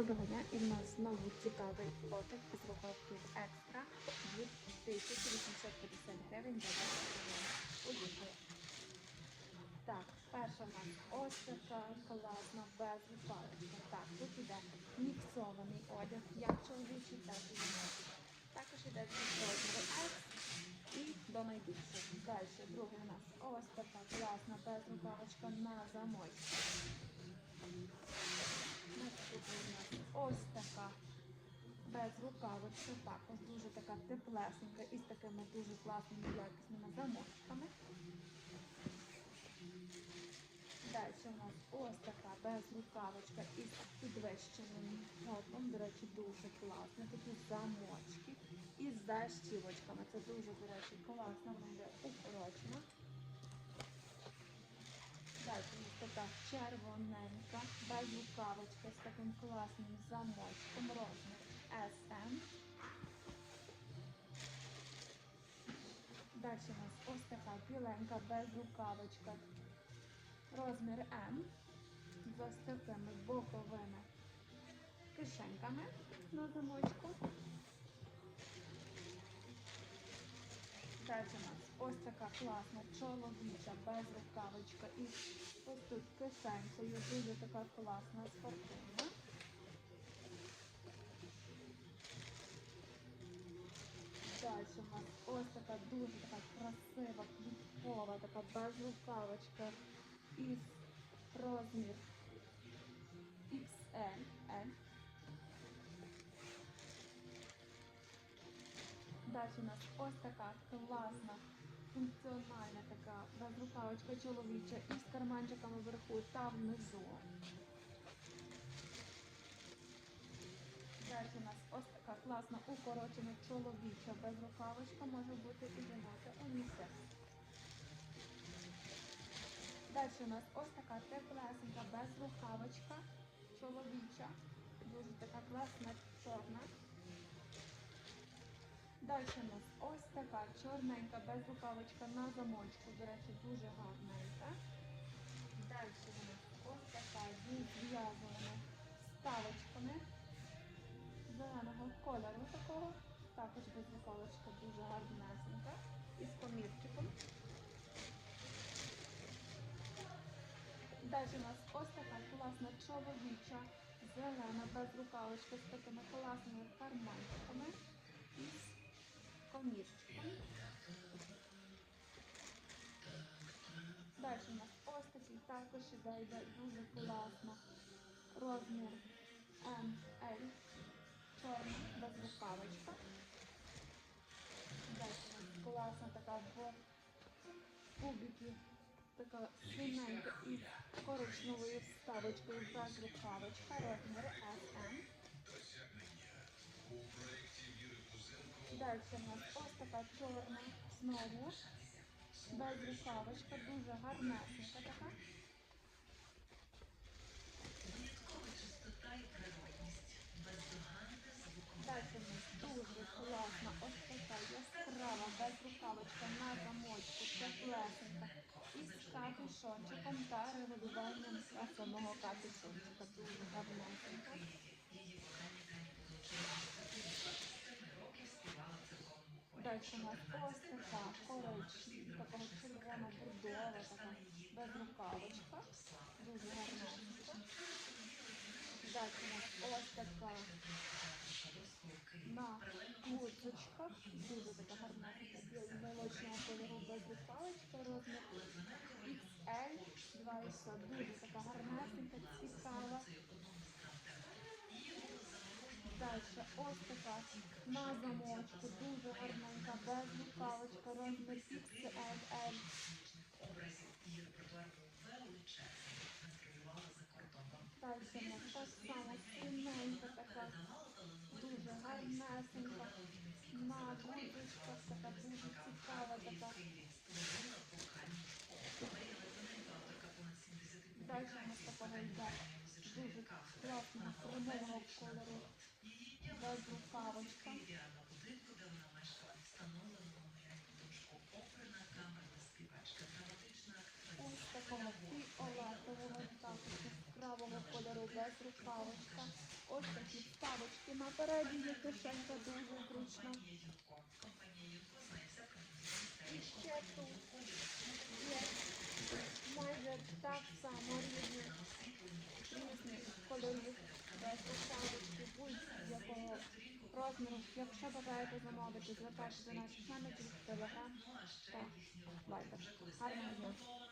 Доброго дня, і в нас знову цікавий лотик із руховки екстра від 1850 гривень за 10 гривень. Так, перша в нас ось така класна без випалення. Так, тут іде міксований одяг, як чоловічий, так і жіночий. Також іде розміру X і до найбільшого. Далі, друге у нас ось така класна безрукавочка на замочку. Наступна ось така без рукавичка, також дуже така теплесенька і з такими дуже класними якісними замочками. Далі у нас ось така без рукавичка із підвищеним готлом. До речі, дуже класно. Такі замочки із защівочками. Це дуже, до речі, класно, вона йде укорочена. Далі така червоненька, без з таким класним замочком розмір SM. Далі у нас ось така біленька без рукавочка. Розмір М з ось такими боковими кишеньками на замочку. Далі у нас ось така класна чоловіча без рукавичка і ось тут кишенькою, дуже така класна спортивна. Далі у нас ось така дуже така красива, квіткова, така безрукавочка із розмір XL. Далі у нас ось така класна, функціональна така безрукавочка чоловіча із карманчиками вверху та внизу. Далі у нас ось така класна укорочена чоловіча безрукавочка, може бути і жіноча унісекс. Далі у нас ось така теплесенька безрукавочка чоловіча, дуже така класна чорна. Далі у нас ось така чорненька безрукавочка на замочку, до речі, дуже гарненька. Далі у нас ось така зі зв'язаними ставочками зеленого кольору такого. Також безрукавочка дуже гарнесенька. І з помірчиком. Далі у нас ось така класна чоловіча, зелена безрукавочка з такими класними карманчиками з. Далі у нас ось також іде, йде дуже класно. Розмір ML, чорна безрукавочка. Далі у нас класна така в кубики така синенька із коричневою вставочкою без рукавочка, розмір SM. Далі у нас ось така чорна, знову, без рукавочка, дуже гарнесенька така. Далі у нас дуже класна, ось така яскрава, без рукавочка на замочку, теплесенька. І з капюшончиком та регулюванням самого капюшончика. Дуже безрукавочка. Дуже гарненька. Далі у нас ось така на гудзичках. Дуже така гарна молочного кольору безрукавочка, розмір XL, 2,5. Дуже така гарнесенька, цікава. Далі ось така на замочку, дуже гарненька, безрукавочка, розмір XL. Далі у нас так само синенька така, дуже гарнесенька, на гудочках така дуже цікава така. Далі у нас такого йде дуже класного кремового кольору, без рукавочка. Ось такого фіолетового, також яскравого кольору без рукавочка. Ось такі вставочки на передній кишенька дуже зручна. І ще тут є майже так само різних різних кольорів, де вставочки будь-якого розміру. Якщо бажаєте замовити, звертайтеся до наших менеджерів, телеграм та вайбер. Гарного дня!